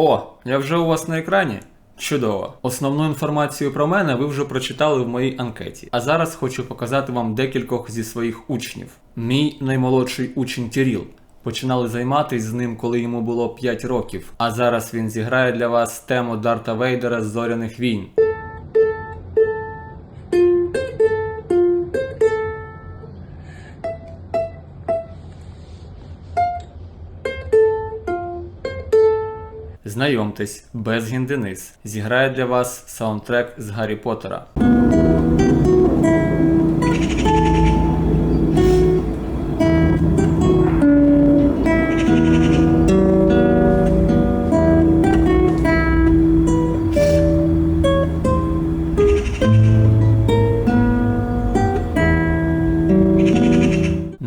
О, я вже у вас на екрані? Чудово. Основну інформацію про мене ви вже прочитали в моїй анкеті. А зараз хочу показати вам декількох зі своїх учнів. Мій наймолодший учень Тіріл. Починали займатися з ним, коли йому було 5 років. А зараз він зіграє для вас тему Дарта Вейдера з зоряних війн. Знайомтесь, Безгін Денис зіграє для вас саундтрек з Гаррі Поттера.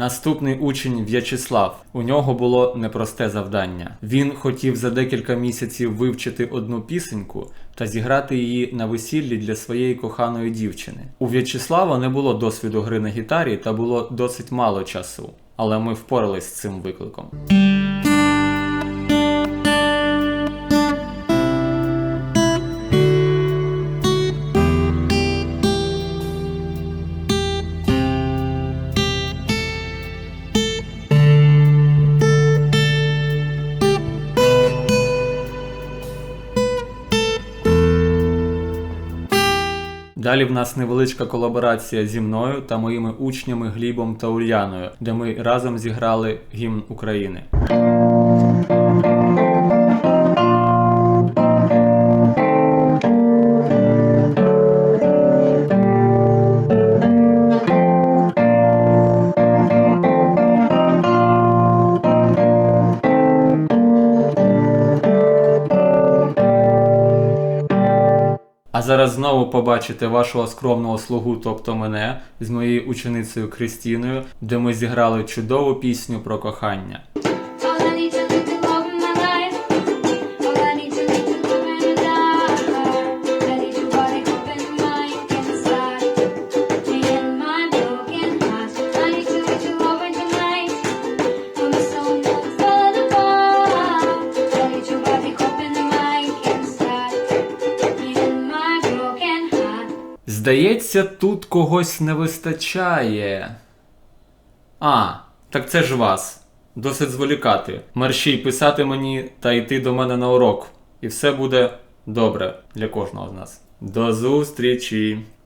Наступний учень В'ячеслав. У нього було непросте завдання. Він хотів за декілька місяців вивчити одну пісеньку та зіграти її на весіллі для своєї коханої дівчини. У В'ячеслава не було досвіду гри на гітарі та було досить мало часу, але ми впорались з цим викликом. Далі в нас невеличка колаборація зі мною та моїми учнями Глібом та Ульяною, де ми разом зіграли гімн України. А зараз знову побачите вашого скромного слугу, тобто мене, з моєю ученицею Кристіною, де ми зіграли чудову пісню про кохання. Здається, тут когось не вистачає. А, так це ж вас. Досить зволікати. Мерщій писати мені та йти до мене на урок. І все буде добре для кожного з нас. До зустрічі!